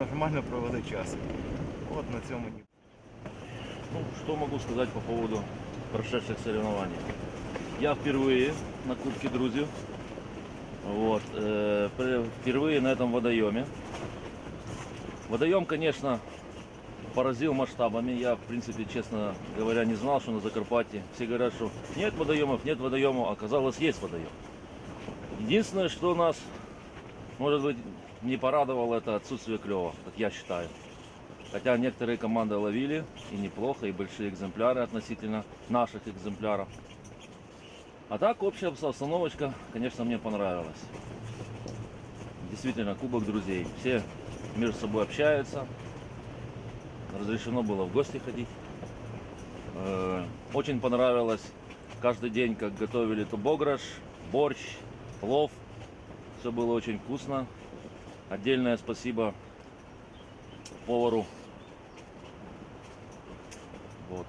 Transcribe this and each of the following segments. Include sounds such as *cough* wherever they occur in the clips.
Нормально провели час. От на цьому ні. Ну, что могу сказать по поводу прошедших соревнований? Я впервые на Кубке Друзів. Вот, э, впервые на этом водоеме. Водоем, конечно, поразил масштабами. Я, в принципе, честно говоря, не знал, что на Закарпатье. Все говорят, что нет водоемов, нет водоемов. Оказалось, есть водоем. Единственное, что нас, может быть, не порадовало, это отсутствие клева, как я считаю. Хотя некоторые команды ловили и неплохо, и большие экземпляры относительно наших экземпляров. А так общая обстановочка, конечно, мне понравилась. Действительно, кубок друзей. Все между собой общаются. Разрешено было в гости ходить. Э, Очень понравилось каждый день, как готовили то бограш, борщ, плов. Все было очень вкусно. Отдельное спасибо повару. Вот.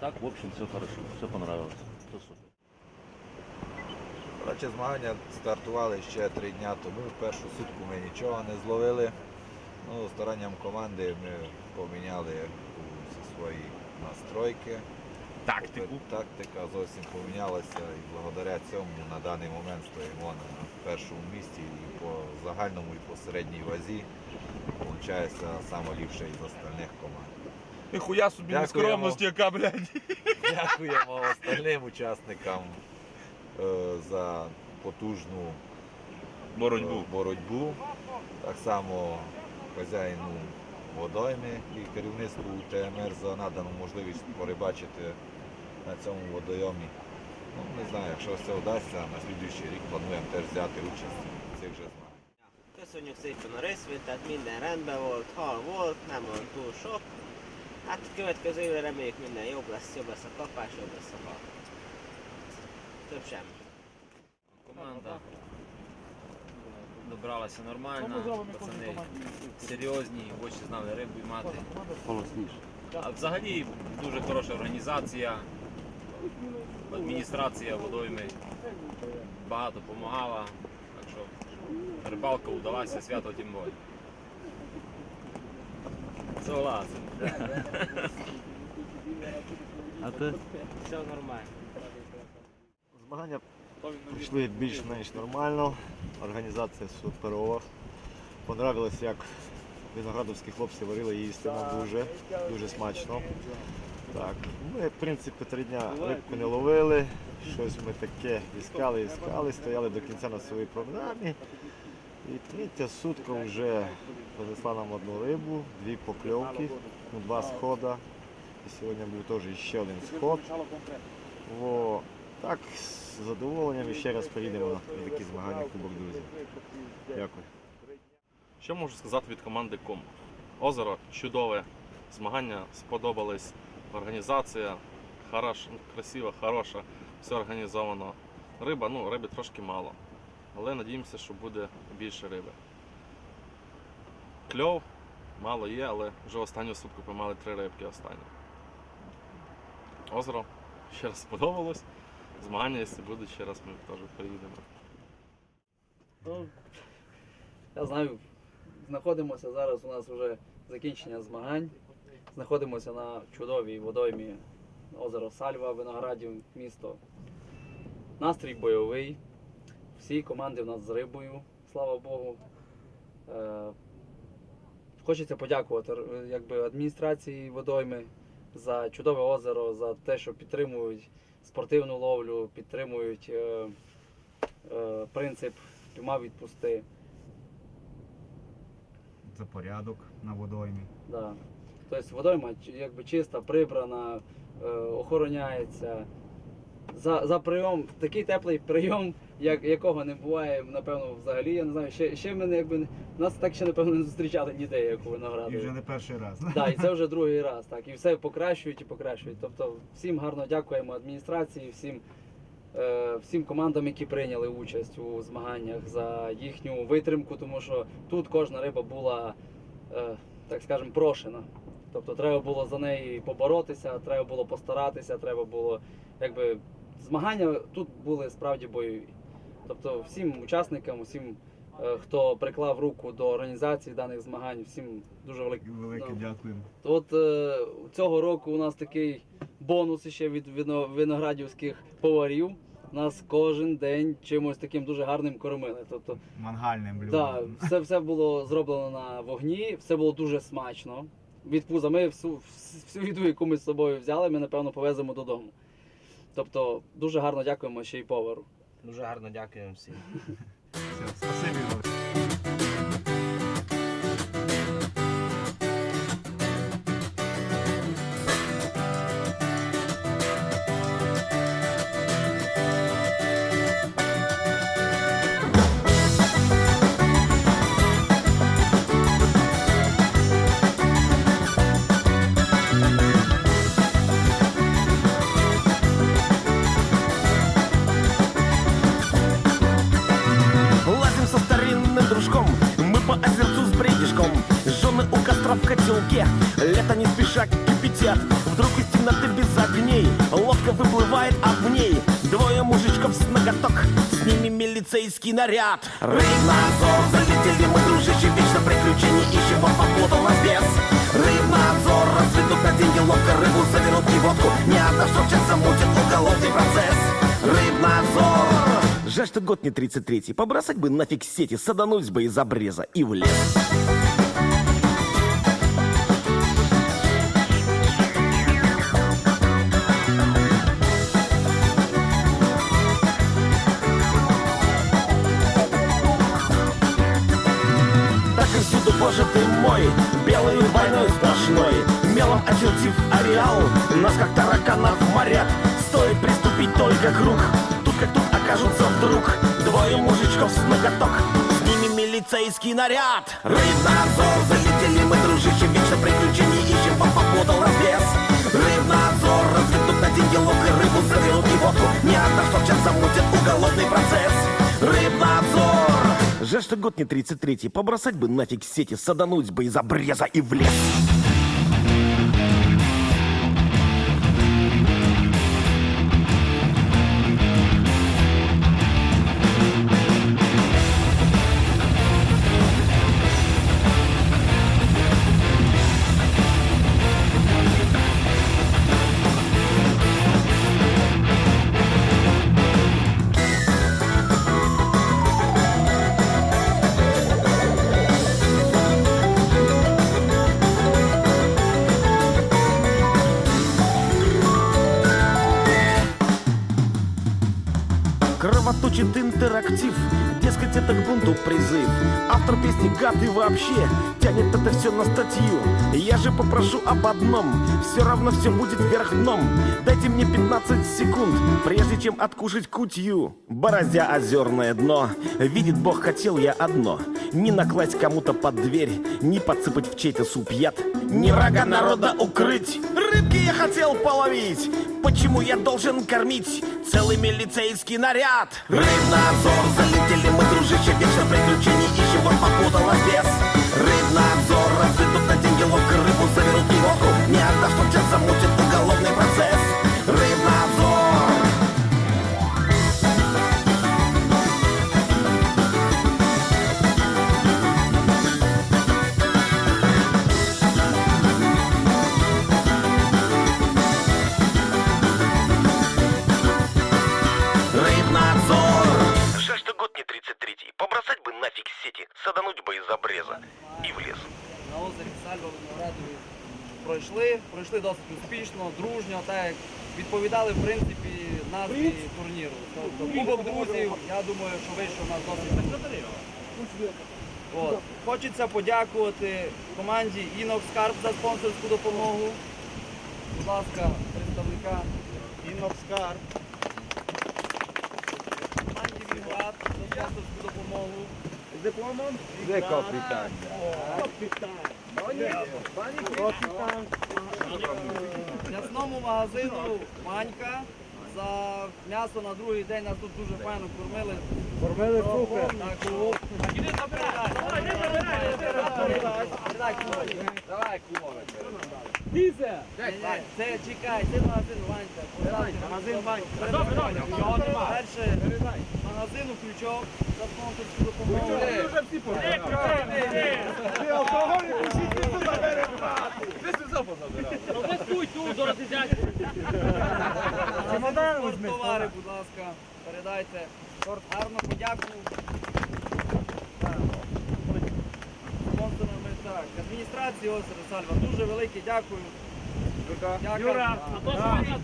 Так, в общем, все хорошо, все понравилось. Все супер. Коротше, змагання стартували ще три дня тому. Першу сутку ми нічого не зловили. Ну, старанням команди ми поміняли усі свої настройки. Тактику. Тактика зовсім помінялася і благодаря цьому на даний момент стоїмо на першому місці і по загальному, і по середній вазі. Получається найліпше із остальних команд. Ніхуя собі Дякуємо. нескромності, яка, блядь. Дякуємо остальним учасникам е, за потужну Боротьбу. е, боротьбу. Так само хазяїну водойми і керівництву УТМР за надану можливість порибачити на цьому водойомі. Ну, не знаю, якщо все вдасться, на слідуючий рік плануємо теж взяти участь в цих же змаганнях. Köszönjük szépen a részvételt, minden rendben volt, hal volt, nem olyan túl sok. Hát a következő évre reméljük minden jobb lesz, jobb lesz a kapás, jobb lesz a hal. Több sem. Команда Добралася нормально, пацани серйозні, очі знали рибу і мати. А взагалі дуже хороша організація, адміністрація водойми багато допомагала. Так що рибалка вдалася, свято тим більше. Согласен. А ты? Все нормально. Змагання пройшли більш-менш нормально. Організація суперова. Понравилось, як виноградовські хлопці варили їсти нам дуже, дуже смачно. Так, ми, в принципі, три дня рибку не ловили, щось ми таке іскали, іскали, стояли до кінця на своїй програмі. І третя сутка вже принесла нам одну рибу, дві покльовки, ну, два схода. І сьогодні був теж ще один сход. Во, так, з задоволенням і ще раз приїдемо на такі змагання Кубок Друзів. Дякую. Що можу сказати від команди Ком? Озеро чудове, змагання сподобались, організація хорош, красива, хороша, все організовано. Риба, ну, риби трошки мало. Але надіємося, що буде більше риби. Кльов мало є, але вже останню сутку поймали три рибки останні. Озеро ще раз сподобалось. Змагання, якщо будуть, ще раз ми теж приїдемо. Ну, я знаю, знаходимося зараз у нас вже закінчення змагань. Знаходимося на чудовій водоймі озеро Сальва, Виноградів, місто. Настрій бойовий. Всі команди в нас з рибою, слава Богу. Е, Хочеться подякувати якби, адміністрації водойми за чудове озеро, за те, що підтримують спортивну ловлю, підтримують е, е, принцип тюма відпусти. Це порядок на водоймі. Да. Тобто водойма якби чиста, прибрана, е, охороняється. За, за прийом, такий теплий прийом, як, якого не буває, напевно, взагалі. Я не знаю, ще, ще мене якби нас так ще напевно не зустрічали ніде, як у винограду. І вже не перший раз. Так, Да, і це вже другий раз. Так, і все покращують і покращують. Тобто всім гарно дякуємо адміністрації, всім, е, всім командам, які прийняли участь у змаганнях за їхню витримку, тому що тут кожна риба була, е, так скажемо, прошена. Тобто треба було за неї поборотися, треба було постаратися, треба було якби змагання тут були справді бойові. Тобто всім учасникам, усім е, хто приклав руку до організації даних змагань. Всім дуже велике. Велике Да. дякуємо. От е, цього року у нас такий бонус ще від вино- виноградівських поварів. Нас кожен день чимось таким дуже гарним кормили. Тобто, Мангальним блюдом. да, все, все було зроблено на вогні, все було дуже смачно. Від пуза ми всю, всю їду, яку ми з собою взяли, ми напевно повеземо додому. Тобто дуже гарно дякуємо ще й повару. Дуже гарно дякуємо всім. *laughs* котелке Лето не спеша кипятят Вдруг из темноты без огней Лодка выплывает, а в ней Двое мужичков с ноготок. С ними милицейский наряд. Рыбнадзор, залетели мы, дружище Вечно приключений ищем, вам попутал нас без Рыбнадзор, разведут на деньги ловко Рыбу заберут и водку. Не час замутит уголовный процесс. Рыбнадзор Жаль, что год не 33-й. Побросать бы нафиг сети, садануть бы из обреза и в лес. Очертив ареал, нас как тараканов морят Стоит приступить только круг, тут как тут окажутся вдруг. Двое мужичков с ноготок, с ними милицейский наряд. Рыбнадзор, залетели мы, дружище, вечно приключений ищем, вам попутал развес Рыбнадзор, разведут на деньги ловко рыбу, заберут и водку Не отдашь, что час замутят уголовный процесс. Рыбнадзор! Жаль, что год не 33-й. Побросать бы нафиг сети, садануть бы из обреза и в лес. Интерактив. Дескать, это к бунту призыв. Автор песни гад и вообще Тянет это все на статью. Я же попрошу об одном. Все равно все будет вверх дном. Дайте мне 15 секунд Прежде чем откушать кутью. Бороздя озерное дно. Видит Бог, хотел я одно. Не накласть кому-то под дверь Не подсыпать в чей-то суп яд. Не врага народа укрыть. Рыбки я хотел половить Почему я должен кормить целый милицейский наряд? Рыбнадзор, залетели мы, дружище, вечно приключений ищем, вот попутал без Рыбнадзор, разведут на деньги ловко рыбу, заберут водку Не отдашь, что час замутит як відповідали в принципі назві турніру. Тобто Кубок друзів, я думаю, що вийшов у нас досить. От. Хочеться подякувати команді Інок Скарб за спонсорську допомогу. Будь ласка, представника Інокскар. команді Віград за спонсорську допомогу. З дипломом? Де капітан? М'ясному магазину Манька за м'ясо на другий день нас тут дуже файно кормили. Кормили супер. Так, о. Так, кумові. Давай, кумові. Дізе! Так, це чекай, це магазин Ванька. Магазин Ванька. Добре, добре, його нема. Дальше магазину ключок за спонсорську допомогу. Спорт товари, будь ласка, передайте. Гарно подяку. Спонсорами так. Адміністрації озера Сальва. Дуже велике дякую. Дякую. Юра,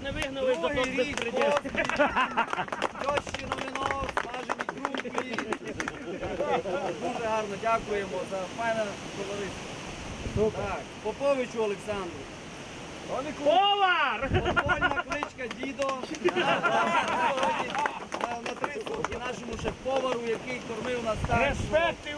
не вигнали Другий рік поспіль. Тьощі на вино, смажені крупи. *laughs* Дуже гарно дякуємо за файне товариство. Так, Поповичу Олександру. Повар! Футбольна кличка Дідо. На, на три сутки нашому шеф-повару, який кормив нас так. Респекти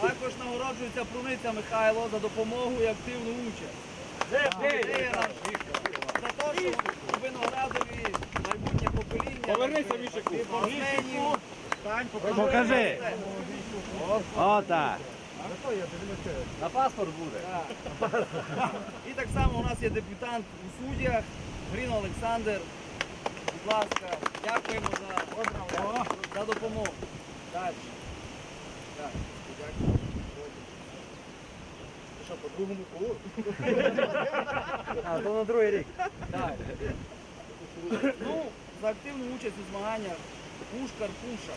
Також нагороджується Пруниця Михайло за допомогу і активну участь. Наш За те, що у виноградові майбутнє покоління. Повернися, Мішику. Покажи. Отак. На паспорт буде. І так само у нас є дебютант у суддях, Грін Олександр. Будь ласка, дякуємо за, за допомогу. Далі. Так, дякую. Що, по другому колу? *laughs* А, то на другий рік. Так. Ну, за активну участь у змаганнях Пушкар Пуша.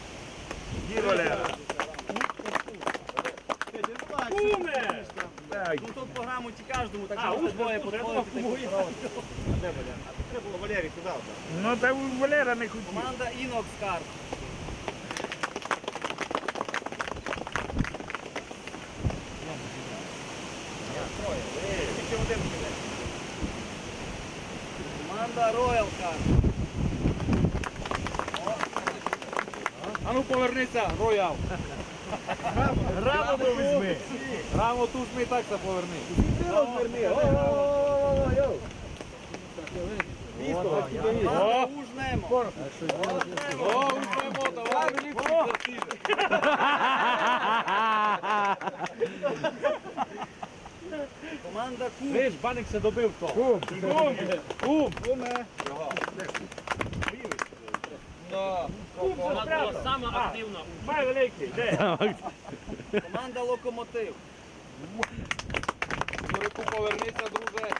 Ну тут програму ті кожному, так що двоє підходити. Треба було Валерій сюди. Ну та Валера не хотів. Команда Інокс Карт. Команда Royal Карт. А ну повернися, роял. Раму візьми. Раму ту візьми, так це поверни. Команда Ужнемо. О, візьмемо, давай. Команда Куб. Видиш, баник се добив то. Кум. Кум. Кум. Саме активно. Май великий, де? Команда Локомотив. Юрику, повернися, друже.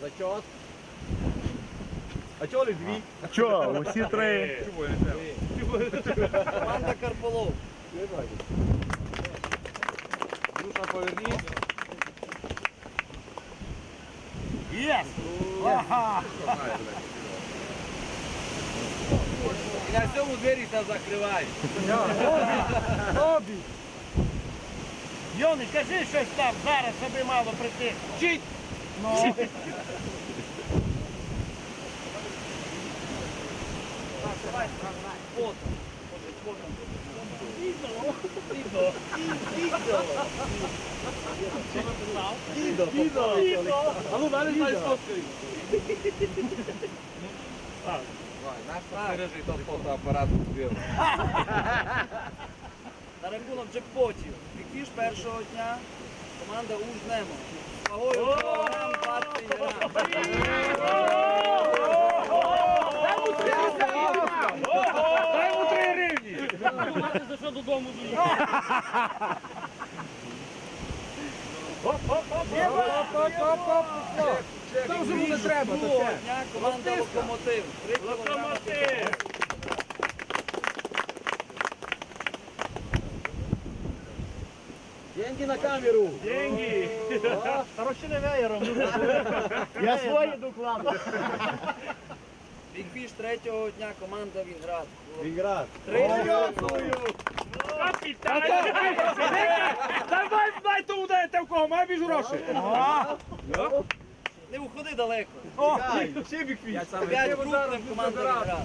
Зачот. А чого не дві? Чого? Усі три. Команда Карполов. Душа, повернись. І на цьому двері та закривають. Обі. Йони, кажи щось там, зараз собі мало прийти. Чить. Ну. Фото. А ну далі далі сфоткай. Так. Бережи тот фотоапарат збив. *laughs* На рахунок джекпотів. Бікфіш першого дня. Команда Ужнемо. Вагою кілограм 20 грам. Дай йому три гривні. За що додому доїхати? Там вже не треба, то команда Локомотив. Кілограми. Деньги на камеру. Деньги. Хороший веєром. Я свої докладу. Бікфіш третього дня команда Вінград. Віград. Три Давай, дай тому дайте в кого, має більш грошей. Не уходи далеко. Ще біквіш. П'ять крупним команда Вінград.